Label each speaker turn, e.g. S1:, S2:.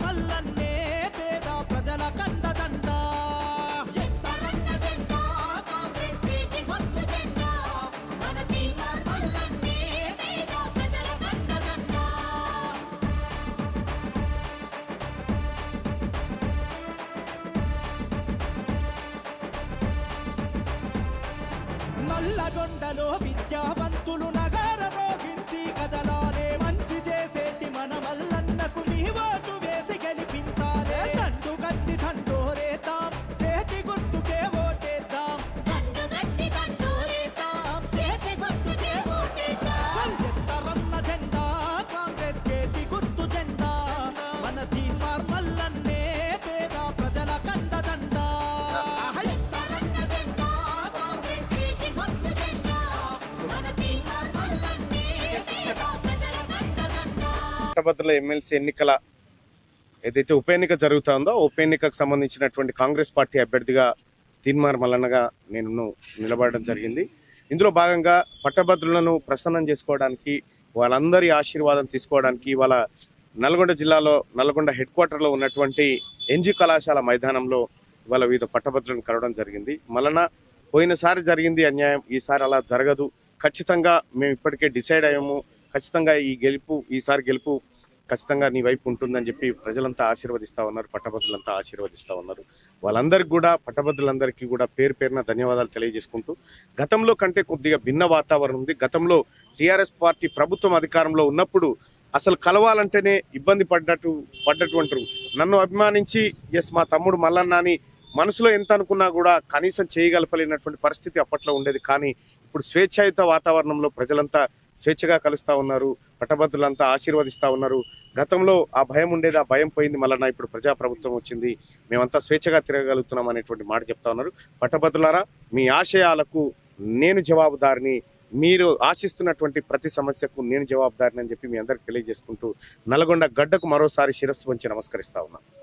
S1: మల్లన్నే పేద ప్రజల కండదండ. నల్లగొండలో విద్యావంతులు నగర
S2: పట్టభద్రుల ఎమ్మెల్సీ ఎన్నికల ఏదైతే ఉప ఎన్నిక జరుగుతుందో ఉప ఎన్నికకు సంబంధించినటువంటి కాంగ్రెస్ పార్టీ అభ్యర్థిగా తీన్మార్ మల్లన్నగా నేను నిలబడడం జరిగింది. ఇందులో భాగంగా పట్టభద్రులను ప్రసన్నం చేసుకోవడానికి వాళ్ళందరి ఆశీర్వాదం తీసుకోవడానికి వాళ్ళ నల్గొండ జిల్లాలో నల్గొండ హెడ్ క్వార్టర్లో ఉన్నటువంటి ఎన్జీ కళాశాల మైదానంలో ఇవాళ వివిధ పట్టభద్రులను కలవడం జరిగింది. మల్లన్న పోయినసారి జరిగింది అన్యాయం ఈసారి అలా జరగదు. ఖచ్చితంగా మేము ఇప్పటికే డిసైడ్ అయ్యాము. ఖచ్చితంగా ఈ గెలుపు ఈసారి గెలుపు ఖచ్చితంగా నీ వైపు ఉంటుందని చెప్పి ప్రజలంతా ఆశీర్వదిస్తా ఉన్నారు పట్టభద్రులంతా ఆశీర్వదిస్తా ఉన్నారు. వాళ్ళందరికీ కూడా పట్టభద్రులందరికీ కూడా పేరు పేరున ధన్యవాదాలు తెలియజేసుకుంటూ గతంలో కంటే కొద్దిగా భిన్న వాతావరణం ఉంది. గతంలో టీఆర్ఎస్ పార్టీ ప్రభుత్వం అధికారంలో ఉన్నప్పుడు అసలు కలవాలంటేనే ఇబ్బంది పడ్డట్టు పడ్డటువంటి నన్ను అభిమానించి ఎస్ మా తమ్ముడు మల్లన్న అని మనసులో ఎంత అనుకున్నా కూడా కనీసం చేయగలపలేనటువంటి పరిస్థితి అప్పట్లో ఉండేది. కానీ ఇప్పుడు స్వేచ్ఛాయుత వాతావరణంలో ప్రజలంతా స్వేచ్ఛగా కలుస్తా ఉన్నారు పట్టభద్రులంతా ఆశీర్వదిస్తా ఉన్నారు. గతంలో ఆ భయం ఉండేది ఆ భయం పోయింది మళ్ళీ ఇప్పుడు ప్రజా ప్రభుత్వం వచ్చింది. మేమంతా స్వేచ్ఛగా తిరగలుగుతున్నాం అనేటువంటి మాట చెప్తా ఉన్నారు. పట్టభద్రులారా మీ ఆశయాలకు నేను జవాబుదారిని మీరు ఆశిస్తున్నటువంటి ప్రతి సమస్యకు నేను జవాబుదారిని అని చెప్పి మీ అందరికి తెలియజేసుకుంటూ నల్గొండ గడ్డకు మరోసారి శిరస్సు వంచి నమస్కరిస్తా ఉన్నాను